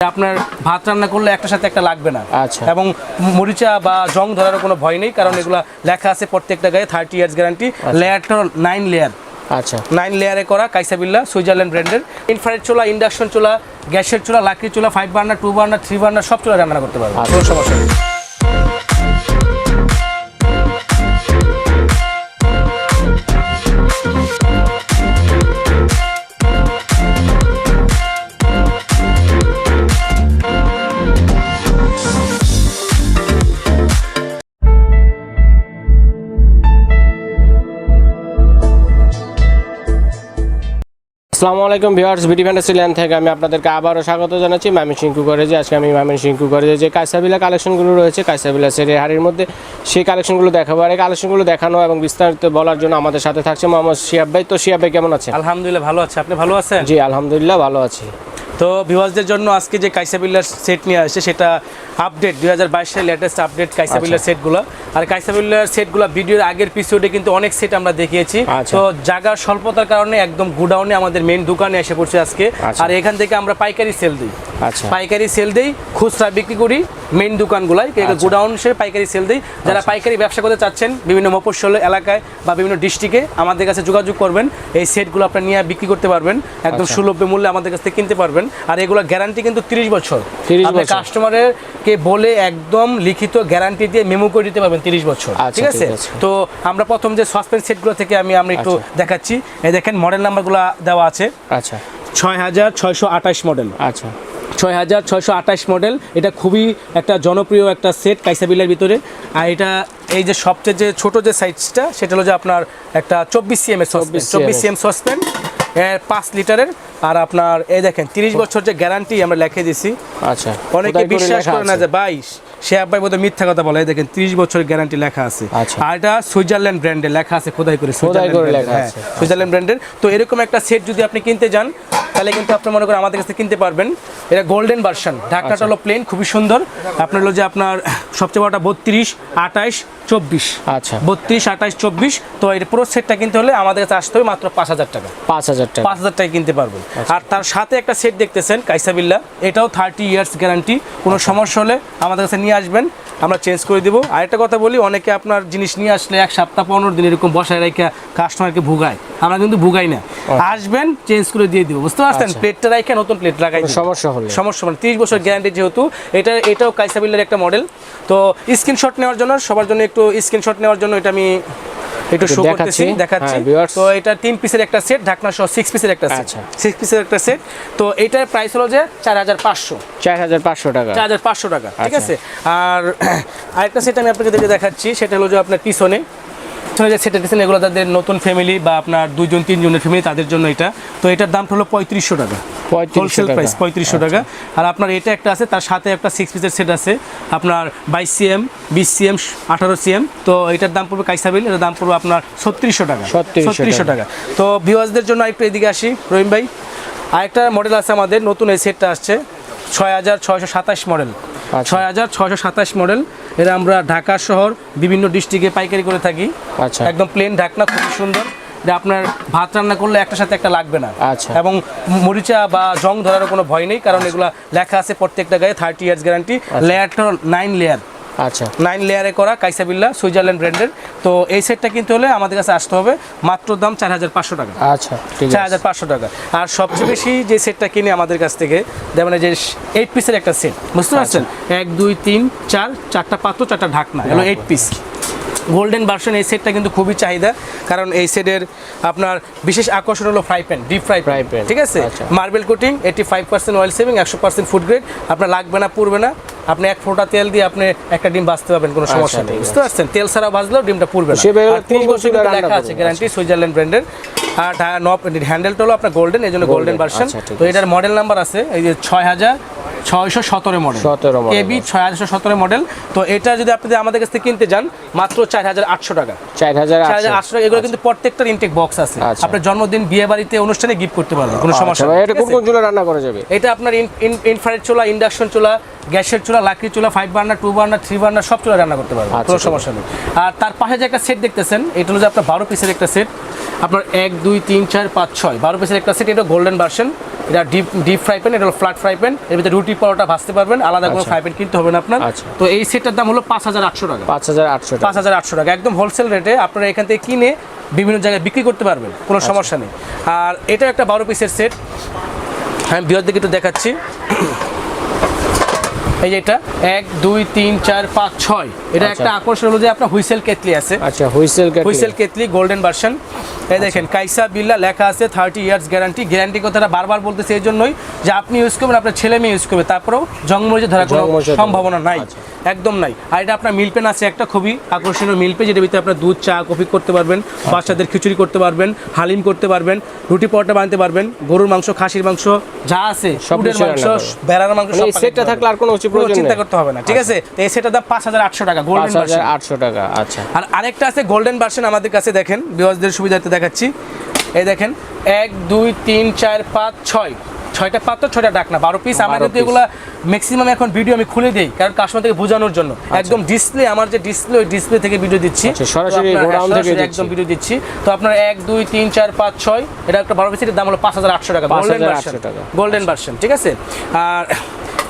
আপনার ভাত রান্না করলে একটা সাথে একটা লাগবে না। আচ্ছা। এবং মরিচা বা জং ধরার কোনো ভয় নেই কারণ এগুলো লেখা আছে প্রত্যেকটা গায়ে থার্টি ইয়ার্স গ্যারান্টি লেয়ারটা নাইন লেয়ার আচ্ছা। নাইন লেয়ারে করা কাইসাবিল্লা সুইজারল্যান্ড ব্র্যান্ডের ইনফ্রারেড চুলা ইন্ডাকশন চুলা গ্যাসের চুলা লাকড়ি চুলা five burner two burner three burner সব চুলা রান্না করতে পারবে আচ্ছা। কোনো সমস্যা নেই। আসসালামু আলাইকুম ভিউয়ার্স বিডি ফ্যান্টাসি ল্যান্ড থেকে আমি আপনাদেরকে আবারও স্বাগত জানাচ্ছি মামি সিংকু করেছে আজকে আমি মামি সিংকু করেছে যে কাইসাবিলা কালেকশনগুলো রয়েছে কাইসাবিলা সেটের হাড়ির মধ্যে সেই কালেকশনগুলো দেখাবো। আর এই কালেকশনগুলো দেখানো এবং বিস্তারিত বলার জন্য আমাদের সাথে থাকছে মোহাম্মদ শিয়াব ভাই। তো শিয়াব ভাই কেমন আছেন? আলহামদুলিল্লাহ ভালো আছে। আপনি ভালো আছেন? জি আলহামদুলিল্লাহ ভালো আছি। তো ভিউয়ার্সদের জন্য আজকে যে কাইসাবিল্লার সেট নিয়ে আসছে সেটা আপডেট দুই হাজার বাইশের লেটেস্ট আপডেট কাইসাবিল্লার আচ্ছা। সেটগুলো আর কাইসাবিল্লার সেটগুলো ভিডিওর আগের পিসিওডে কিন্তু অনেক সেট আমরা দেখিয়েছি আচ্ছা। তো জায়গার স্বল্পতার কারণে একদম গুডাউনে আমাদের মেন দোকানে এসে পড়ছে আজকে আচ্ছা। আর এখান থেকে আমরা পাইকারি সেল দিই আচ্ছা পাইকারি সেল দেই খুচরা বিক্রি করি মেইন দোকানগুলাই গোডাউন হিসেবে পাইকারি সেল দেই যারা। পাইকারি ব্যবসা করতে চাচ্ছেন বিভিন্ন মফস্বল এলাকায় বা বিভিন্ন ডিস্ট্রিক্টে আমাদের কাছে যোগাযোগ করবেন এই সেটগুলো আপনার নিয়ে বিক্রি করতে পারবেন একদম। সুলভ মূল্যে আমাদের কাছ থেকে কিনতে পারবেন আর এগুলো গ্যারান্টি কিন্তু তিরিশ বছর 30 বছর। কাস্টমারের কে বলে একদম লিখিত গ্যারান্টি দিয়ে মেমো করে দিতে পারবেন তিরিশ বছর। আচ্ছা, ঠিক আছে? তো আমরা প্রথম যে সসপেন সেটগুলো থেকে আমি আমরা একটু আচ্ছা। দেখাচ্ছি। এই দেখেন মডেল নাম্বারগুলো দেওয়া আছে। আচ্ছা। ছয় হাজার ছয়শো আঠাশ মডেল আচ্ছা। ছয় হাজার ছয়শো আঠাশ মডেল এটা খুবই একটা জনপ্রিয় একটা সেট কাইসাবিল্লার ভিতরে। আর এটা এই যে সবচেয়ে যে ছোট যে সাইজটা সেটা হলো যে আপনার একটা চব্বিশ সিএম এর সসপেন 24 চব্বিশ সিএম সসপেন পাঁচ লিটারের আর আপনার এই দেখেন তিরিশ বছর যে গ্যারান্টি আমরা লিখে দিছি। আচ্ছা। অনেকে বিশ্বাস করে না যে বাইশ সে আব্বাই বোধহয় মিথ্যা কথা বলে। দেখেন তিরিশ বছরের গ্যারান্টি লেখা আছে। আচ্ছা। আর এটা সুইজারল্যান্ড ব্র্যান্ডের লেখা আছে খোদাই করে সুইজারল্যান্ড আছে। হ্যাঁ, সুইজারল্যান্ড ব্র্যান্ডের তো এরকম একটা সেট যদি আপনি কিনতে যান তাহলে কিন্তু আপনি মনে করেন আমাদের কাছে কিনতে পারবেন। এটা গোল্ডেন ভার্সন ঢাকনাটা আচ্ছা। হলো প্লেন খুবই সুন্দর। আপনার হলো যে আপনার সবচেয়ে বড়টা বত্রিশ আঠাইশ চব্বিশ। আচ্ছা। বত্রিশ আঠাইশ চব্বিশ। তো এর পুরো সেটটা কিনতে হলে আমাদের কাছে আসতে হবে মাত্র পাঁচ হাজার টাকা। পাঁচ হাজার টাকা। পাঁচ হাজার টাকা কিনতে পারবেন। আচ্ছা। আর তার সাথে একটা সেট দেখতেছেন কাইসাবিল্লা এটাও থার্টি ইয়ার্স গ্যারান্টি কোনো আচ্ছা। সমস্যা হলে আমাদের কাছে নিয়ে আসবেন। আমরা চেঞ্জ করে দেবো। আর একটা কথা বলি অনেকে আপনার জিনিস নিয়ে আসলে এক সপ্তাহ পনেরো দিন এরকম বসায় রেখে কাস্টমারকে ভুগায়। আমরা কিন্তু ভুগাই না। আসবেন চেঞ্জ করে দিয়ে দিব। বুঝতে আচ্ছা। প্লেটটা রেখে নতুন প্লেট লাগাই সমস্যা হলে। সমস্যা মানে তিরিশ বছর গ্যারান্টি যেহেতু এটা এটাও কাইসাবিল্লার একটা মডেল তো স্ক্রিনশট নেওয়ার জন্য সবার জন্য একটু স্ক্রিনশট নেওয়ার জন্য এটা আমি একটু শো করতেছি দেখাচ্ছি। হ্যাঁ, তো এটা তিন পিসের একটা সেট ঢাকনা সহ সিক্স পিসের একটা সেট আচ্ছা। সিক্স পিসের একটা সেট তো এটার প্রাইস হলো যে চার হাজার পাঁচশো। চার হাজার পাঁচশো টাকা। চার হাজার পাঁচশো টাকা ঠিক আচ্ছা। আছে? আর আরেকটা সেট আমি আপনাকে যেটা দেখাচ্ছি সেটা হলো যে আপনার পিছনে। পিছনে যে সেটা দিচ্ছেন এগুলো তাদের নতুন ফ্যামিলি বা আপনার দুইজন তিনজনের ফ্যামিলি তাদের জন্য এটা। তো এটার দাম হলো পঁয়ত্রিশশো টাকা। হোলসেল প্রাইস পঁয়ত্রিশশো টাকা। আর আপনার এটা একটা আছে তার সাথে একটা সিক্স পিসের সেট আছে। আপনার বাইশ সিএম বিশ সিএম আঠারো সিএম তো এটার দাম পড়বে কাইসাবিল এটার দাম পড়বে আপনার ছত্রিশশো টাকা। 3600 ছত্রিশশো টাকা। তো ভিউয়ার্সদের জন্য একটু এদিকে আসি রহিম ভাই। আরেকটা মডেল আছে আমাদের নতুন এই সেটটা আসছে ছয় হাজার ছয়শো সাতাশ মডেল আচ্ছা। ছয় হাজার ছয়শো সাতাশ মডেল এটা আমরা ঢাকা শহর বিভিন্ন ডিস্ট্রিক্টে পাইকারি করে থাকি। আচ্ছা। একদম প্লেন ঢাকনা খুবই সুন্দর। যে আপনার ভাত রান্না করলে একটা সাথে একটা লাগবে না। আচ্ছা। এবং মরিচা বা জং ধরার কোনো ভয় নেই কারণ এগুলো লেখা আছে প্রত্যেকটা গায়ে থার্টি ইয়ার্স গ্যারান্টি লেয়ারটা নাইন লেয়ার আচ্ছা। নাইন লেয়ারে করা কাইসাবিল্লা সুইজারল্যান্ড ব্র্যান্ডের। তো এই সেটটা কিনতে হলে আমাদের কাছে আসতে হবে মাত্র দাম চার হাজার পাঁচশো টাকা। আচ্ছা চার হাজার পাঁচশো টাকা। আর সবচেয়ে বেশি যে সেটটা কিনে আমাদের কাছ থেকে যেমন যে এইট পিসের একটা সেট বুঝতে পারছেন? এক দুই তিন চার চারটা পাত্র চারটা ঢাকনা এগুলো এইট পিস গোল্ডেন ভার্সন এই সেটটা কিন্তু খুবই চাহিদা। কারণ এই সেটের আপনার বিশেষ আকর্ষণ হলো fry pan deep fry Fry pan ঠিক আছে? আচ্ছা। Marble coating eighty five percent oil saving একশো পার্সেন্ট ফুড গ্রেড আপনার লাগবে না পুড়বে না। আপনি এক ফোঁটা তেল দিয়ে আপনি একটা ডিম বাঁচতে পারবেন কোনো সমস্যা আচ্ছা, নেই বুঝতে পারছেন? তেল ছাড়া বাঁচলেও ডিমটা পুড়বে না। লেখা আছে গ্যারান্টি সুইজারল্যান্ড ব্র্যান্ডের। আর নব হ্যান্ডেলটা হলো আপনার গোল্ডেন এই জন্য গোল্ডেন Golden, ভার্সন আচ্ছা, তো এটার মডেল নাম্বার আছে এই যে ছয় হাজার ছয়শো সতেরো মডেল 17 model এবি ছয় হাজার সতেরো মডেল তো এটা যদি আপনি আমাদের কাছ থেকে কিনতে যান মাত্র চার হাজার আটশো টাকা। চার হাজার আটশো। টাকা এগুলো কিন্তু প্রত্যেকটার ইনটেক বক্স আছে। আচ্ছা। আপনার জন্মদিন বিয়ে বাড়িতে অনুষ্ঠানে গিফট করতে পারবেন কোনো সমস্যা আচ্ছা এটা কোন? কোন চুলা রান্না করা যাবে? এটা আপনার ইনফ্রারেড চুলা ইন্ডাকশন চুলা গ্যাসের চুলা লাকড়ি চুলা five burner two burner three burner সব চুলা রান্না করতে পারবেন আচ্ছা, কোনো সমস্যা নেই। আর তার পাশে যে একটা সেট দেখতেছেন এটা হলো যে আপনার বারো পিসের একটা সেট আপনার এক দুই তিন চার পাঁচ ছয় বারো পিসের একটা সেট এটা গোল্ডেন ভার্সন এটা ডিপ ডিপ ফ্রাই প্যান এটা হলো ফ্ল্যাট ফ্রাই প্যান এর ভিতরে রুটি পরোটা ভাজতে পারবেন আলাদা কোনো আচ্ছা। ফ্রাই প্যান কিনতে হবে না আপনার। আচ্ছা। তো এই সেটটার দাম হলো পাঁচ হাজার আটশো টাকা। পাঁচ হাজার আটশো পাঁচ হাজার আটশো টাকা। একদম হোলসেল রেটে আপনারা এখান থেকে কিনে বিভিন্ন জায়গায় বিক্রি করতে পারবেন কোনো আচ্ছা। সমস্যা নেই। আর এটা একটা বারো পিসের সেট আমি বৃহৎ দিকে একটু দেখাচ্ছি। এই যে এটা এক দুই তিন চার পাঁচ ছয়। এটা আচ্ছা। একটা আকর্ষণ হলো যে আপনার হুইসেল কেতলি আছে। আচ্ছা হুইসেল হুইসেল কেতলি গোল্ডেন ভার্সন এই দেখেন কাইসা বিল্লা লেখা আছে থার্টি ইয়ার্স গ্যারান্টি গ্যারান্টি কথাটা বারবার বলতেছে এই জন্যই যে আপনি ইউজ করবেন আপনার ছেলে মেয়ে ইউজ করবে তারপরেও জংমরিচে ধরার কোনো ধরা। সম্ভাবনা নাই আচ্ছা। একদম নাই। আর এটা আপনার মিল পেন আছে একটা খুবই আকর্ষণীয় মিল পেন যেটার ভিতরে আপনার দুধ চা কফি করতে পারবেন আচ্ছা। বাচ্চাদের খিচুড়ি করতে পারবেন হালিম করতে পারবেন রুটি পরোটা বানাতে পারবেন গরুর মাংস খাসির মাংস যা আছে উটের মাংস ভেড়ার মাংস মানে এই সেটটা থাকলে আর কোনো চিন্তা করতে হবে না ঠিক আছে? তো এই সেটার দাম পাঁচ হাজার আটশো টাকা গোল্ডেন আটশো টাকা আচ্ছা। আর আরেকটা আছে গোল্ডেন ভার্সন আমাদের কাছে দেখেন বিওয়াজদের সুবিধার্থে দেখাচ্ছি। এই দেখেন এক দুই তিন চার পাঁচ ছয়। ছয়টা পাত্র ছয়টা ডাকনা বারো পিস আমার 12 কিন্তু। এগুলা ম্যাক্সিমাম এখন ভিডিও আমি খুলে দিই কারণ কাস্টমার থেকে বোঝানোর জন্য। একদম ডিসপ্লে আমার যে ডিসপ্লে ওই ডিসপ্লে থেকে ভিডিও দিচ্ছি। আচ্ছা, সরাসরি হ্যাঁ, দিচ্ছি। একদম ভিডিও দিচ্ছি। তো আপনার এক দুই তিন চার পাঁচ ছয় এটা একটা বারো পিসের দাম হলো পাঁচ হাজার আটশো টাকা গোল্ডেন ভার্সন টাকা। গোল্ডেন ভার্সন ঠিক আছে? আর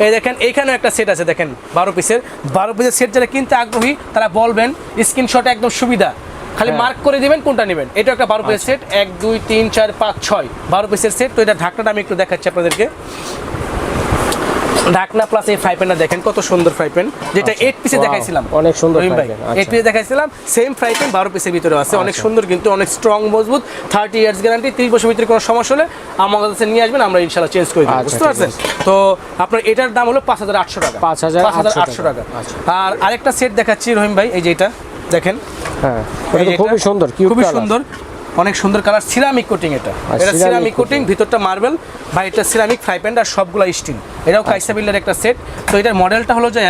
এই দেখেন এইখানেও একটা সেট আছে দেখেন বারো পিসের বারো পিসের সেট যারা কিনতে আগ্রহী তারা বলবেন স্ক্রিনশট একদম সুবিধা। খালি হ্যাঁ। মার্ক করে দিবেন কোনটা নেবেন? এটা একটা বারো পিসের সেট এক দুই তিন চার পাঁচ ছয়। বারো পিসের সেট তো এটা ঢাকনাটা আমি একটু দেখাচ্ছি আপনাদেরকে। ঢাকনা প্লাস এই ফ্রাই প্যানটা দেখেন কত সুন্দর ফ্রাই প্যান যেটা আচ্ছা, এইট পিসে দেখাইছিলাম। অনেক সুন্দর আচ্ছা। এইট পিসে দেখাইছিলাম সেম ফ্রাই প্যান বারো পিসের ভিতরে আছে। অনেক আচ্ছা। সুন্দর কিন্তু অনেক স্ট্রং মজবুত থার্টি ইয়ার্স গ্যারান্টি তিরিশ বছর ভিতরে কোনো সমস্যা হলে আমার কাছে নিয়ে আসবেন আমরা ইনশাল্লাহ চেঞ্জ করে দেবো আচ্ছা, বুঝতে পারছেন? তো আপনার এটার দাম হলো পাঁচ হাজার আটশো টাকা। 5,800 আটশো টাকা। আচ্ছা। আর আরেকটা সেট দেখাচ্ছি রহিম ভাই এই যে এটা। দেখেন। হ্যাঁ খুবই সুন্দর খুবই সুন্দর অনেক সুন্দর কালার সিরামিক কোটিং এটা। এটা সিরামিক কোটিং ভিতরটা মার্বেল বা এটা সিরামিক ফ্রাই প্যান আর সবগুলা স্টিল এটাও আচ্ছা। কাইসা বিল্ডার একটা সেট তো এটার মডেলটা হলো যে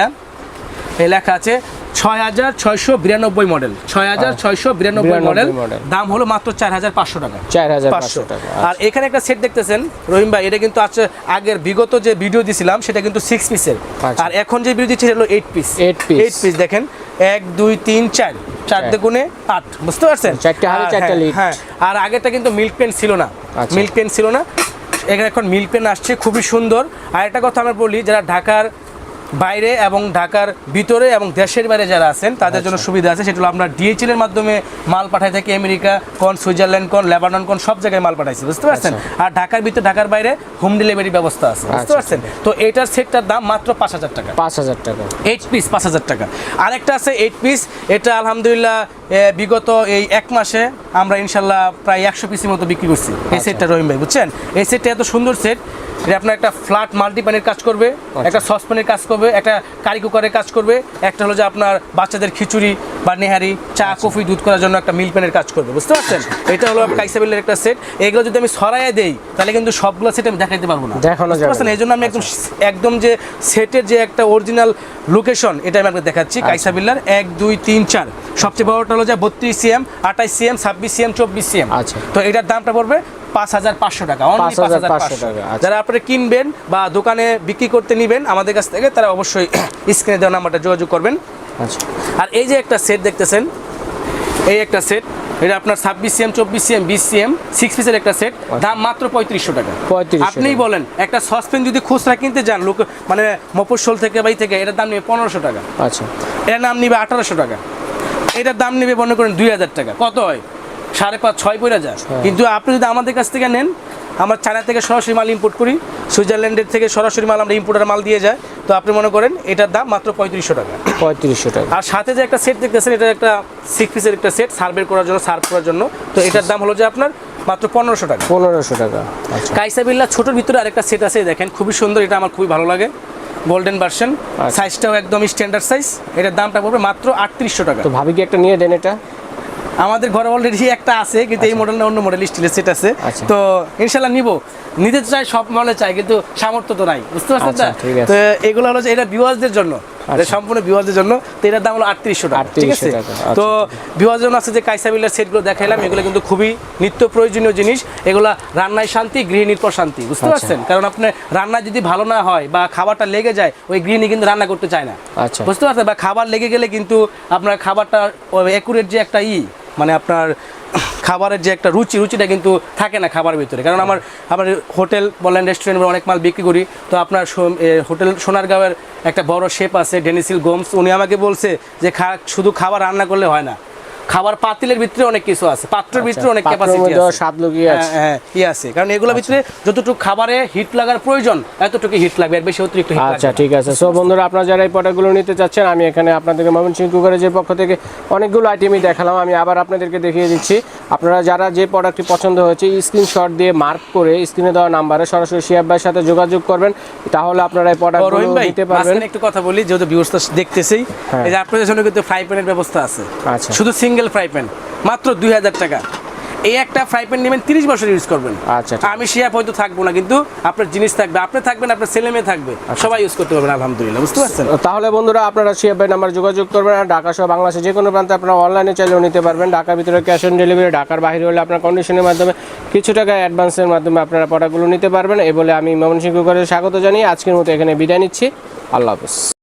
এই লেখা আছে ছয় হাজার ছয়শো বিরানব্বই মডেল ছয় হাজার ছয়শো বিরানব্বই মডেল দাম হলো মাত্র চার হাজার পাঁচশো টাকা। চার হাজার পাঁচশো টাকা আর এখানে একটা সেট দেখতেছেন রহিম ভাই এটা কিন্তু আছে আগের বিগত যে ভিডিও দিছিলাম সেটা কিন্তু সিক্স পিসের আচ্ছা। আর এখন যে ভিডিও দিচ্ছি সেটা হলো eight piece Eight piece। Eight piece দেখেন। এক দুই তিন চার। চারটে গুণে দুগুণে আট। বুঝতে পারছেন? হ্যাঁ, হ্যাঁ। আর আগেটা কিন্তু মিল্ক পেন ছিল না। আচ্ছা। মিল্ক পেন ছিল না। এখানে এখন মিল্ক পেন আসছে খুবই সুন্দর। আর একটা কথা আমরা বলি যারা ঢাকার বাইরে এবং ঢাকার ভিতরে এবং দেশের বাইরে যারা আছেন তাদের জন্য আচ্ছা। সুবিধা আছে। সেটা হলো আমরা ডিএচএল এর মাধ্যমে মাল পাঠাই থাকি। আমেরিকা কোন সুইজারল্যান্ড কোন লেবানন কোন সব জায়গায় মাল পাঠাইছি বুঝতে পারছেন? আর ঢাকার ভিতরে ঢাকার বাইরে হোম ডেলিভারি ব্যবস্থা আছে বুঝতে আচ্ছা। পারছেন? তো এটার সেটটার দাম মাত্র পাঁচ হাজার টাকা। পাঁচ হাজার টাকা। এইট পিস পাঁচ হাজার টাকা। আরেকটা আছে এইট পিস। এটা আলহামদুলিল্লাহ বিগত এই এক মাসে আমরা ইনশাল্লাহ প্রায় একশো পিসের মতো বিক্রি করছি। এই আচ্ছা। সেটটা রহিম ভাই বুঝছেন? এই সেটটা এত সুন্দর সেট। এটা আপনার একটা ফ্ল্যাট মাল্টিপ্যানের কাজ করবে আচ্ছা। একটা সসপ্যানের কাজ করবে একটা কারি কুকারের কাজ করবে একটা হলো যে আপনার বাচ্চাদের খিচুড়ি বা নেহারি চা আচ্ছা। কফি দুধ করার জন্য একটা মিল প্যানের কাজ করবে বুঝতে পারছেন এটা হলো কাইসাবিলের একটা সেট এগুলো যদি আমি সরাইয়া দেই তাহলে কিন্তু সবগুলো সেট আমি দেখাইতে পারব না দেখানো যাবে। এই জন্য আমি একদম একদম যে সেটের যে একটা অরিজিনাল লোকেশন এটা আমি আপনাকে দেখাচ্ছি আচ্ছা। কাইসা বিল্লার এক দুই তিন চার সবচেয়ে বড়টা হলো যে বত্রিশ সিএম আঠাইশ সিএম ছাব্বিশ সিএম চব্বিশ সিএম আচ্ছা। তো এটার দামটা পড়বে পাঁচ হাজার পাঁচশো টাকা only 5,500 5,500 টাকা, আচ্ছা। যারা আপনারা কিনবেন বা দোকানে বিক্রি করতে নিবেন আমাদের কাছ থেকে তারা অবশ্যই স্ক্রিনে দেওয়া নাম্বারটা যোগাযোগ করবেন আচ্ছা। আর এই যে একটা সেট দেখতেছেন এই একটা সেট এটা আপনার ছাব্বিশ সিএম চব্বিশ সিএম বিশ সিএম সিক্স পিসের একটা সেট দাম মাত্র পঁয়ত্রিশশো টাকা। 3500 আপনিই বলেন একটা সসপেন যদি খুচরা কিনতে যান লোক মানে মফস্বল থেকে বাই থেকে এটার দাম নেবে পনেরোশো টাকা। আচ্ছা। এটার নাম নেবে আঠারোশো টাকা। এটার দাম নেবে মনে করেন দুই হাজার টাকা। কত হয়? সাড়ে পাঁচ ছয় পড়ে যায়। কিন্তু আপনি যদি আমাদের কাছ থেকে নেন আমরা চায়না থেকে সরাসরি মাল ইম্পোর্ট করি সুইজারল্যান্ডের থেকে সরাসরি মাল আমরা ইম্পোর্টার মাল দিয়ে যায় তো আপনি মনে করেন এটার দাম মাত্র পঁয়ত্রিশশো টাকা। পঁয়ত্রিশশো টাকা। আর সাথে যে একটা সেট দেখতেছেন এটা একটা সিক্স পিসের একটা সেট সার্ভে করার জন্য সার্ভ করার জন্য। তো এটার দাম হলো যে আপনার মাত্র পনেরোশো টাকা। পনেরোশো টাকা। আচ্ছা। কাইসা বিল্লা ছোটোর ভিতরে আরেকটা সেট আছে দেখেন খুবই সুন্দর এটা আমার খুবই ভালো লাগে। Golden version. সাইজটাও একদম স্ট্যান্ডার্ড সাইজ এটার দামটা পড়বে মাত্র আটত্রিশশো টাকা। তো ভাবি কি একটা নিয়ে দেন এটা? আমাদের ঘরে অলরেডি একটা আছে কিন্তু এই মডেল না অন্য মডেল স্টিলের সেট আছে। আচ্ছা। তো ইনশাল্লাহ নিব। নিতে তো চাই সব মডেলে চাই কিন্তু সামর্থ্য তো নাই। বুঝতে পারছেন আচ্ছা, না তো এগুলো হলো এটা ভিউয়ার্সদের জন্য। সম্পূর্ণ ভিউয়ার্সদের জন্য। তো এটার দাম হলো আটত্রিশশো টাকা। ঠিক আছে? আচ্ছা, তো ভিউয়ার্স জন্য আছে যে কাইসাবিলের সেটগুলো দেখাইলাম এগুলো কিন্তু খুবই নিত্য প্রয়োজনীয় জিনিস। এগুলা রান্নায় শান্তি গৃহিণীর পর শান্তি বুঝতে আচ্ছা। পারছেন? কারণ আপনি রান্না যদি ভালো না হয় বা খাবারটা লেগে যায় ওই গৃহিণী কিন্তু রান্না করতে চায় না। আচ্ছা। বুঝতে পারছেন? বা খাবার লেগে গেলে কিন্তু আপনার খাবারটা একুরেট যে একটা ই মানে আপনার খাবারের যে একটা রুচি, রুচিটা কিন্তু থাকে না খাবারের ভিতরে। কারণ আমার আমার হোটেল বলেন রেস্টুরেন্ট অনেক মাল বিক্রি করি। তো আপনার হোটেল সোনারগাঁওয়ের একটা বড় শেপ আছে, ডেনিসিল গোমস, উনি আমাকে বলছে যে খা, শুধু খাবার রান্না করলে হয় না। খাবার পাতিলের ভিতরে অনেক কিছু আছে পাত্রের ভিতরে অনেক আচ্ছা, ক্যাপাসিটি আছে। স্বাদ লুকিয়ে আছে। হ্যাঁ, হ্যাঁ, ই আছে। কারণ এগুলোর ভিতরে যতটুকু খাবারে হিট লাগার প্রয়োজন এতটুকু হিট লাগবে এর বেশি অতিরিক্ত হিট আচ্ছা ঠিক আছে। সো বন্ধুরা আপনারা যারা এই প্রোডাক্টগুলো নিতে চাচ্ছেন আমি এখানে আপনাদেরকে ময়মনসিংহ কুকারের পক্ষ থেকে অনেকগুলো আইটেমই দেখালাম আমি আবার আপনাদেরকে দেখিয়ে দিচ্ছি। আপনারা যারা যে প্রোডাক্টটি পছন্দ হয়েছে স্ক্রিনশট দিয়ে মার্ক করে স্ক্রিনে দেওয়া নাম্বারে সরাসরি শিয়াব ভাইয়ের সাথে যোগাযোগ করবেন। তাহলে আপনারা এই প্রোডাক্টগুলো নিতে পারবেন। একটু কথা বলি যেহেতু ভিউয়ার্সটা দেখতেছেই। হ্যাঁ। এই যে আপনাদের জন্য কিন্তু ফ্রাই প্যানের ব্যবস্থা আছে। আচ্ছা। শুধু সিঙ্গেল ফ্রাই প্যান মাত্র দুই হাজার টাকা। এই একটা ফ্রাই প্যান নেবেন তিরিশ বছর ইউজ করবেন। আচ্ছা, আমি শিয়াপ হয়তো থাকব না কিন্তু আপনার জিনিস থাকবে আপনি থাকবেন আপনার ছেলে মেয়ে থাকবে আচ্ছা। সবাই ইউজ করতে পারবেন আলহামদুলিল্লাহ বুঝতে পারছেন? তাহলে বন্ধুরা আপনারা শিয়াব ভাই নাম্বার যোগাযোগ করবেন আর ঢাকা সহ বাংলাদেশে যে কোনো প্রান্তে আপনারা অনলাইনে চাইলেও নিতে পারবেন। ঢাকার ভিতরে ক্যাশ অন ডেলিভারি ঢাকার বাইরে হলে আপনার কন্ডিশনের মাধ্যমে কিছু টাকা অ্যাডভান্সের মাধ্যমে আপনারা প্রোডাক্টগুলো নিতে পারবেন। এই বলে আমি ময়মনসিংহ করে স্বাগত জানিয়ে আজকের মতো এখানে বিদায় নিচ্ছি। আল্লাহ হাফেজ।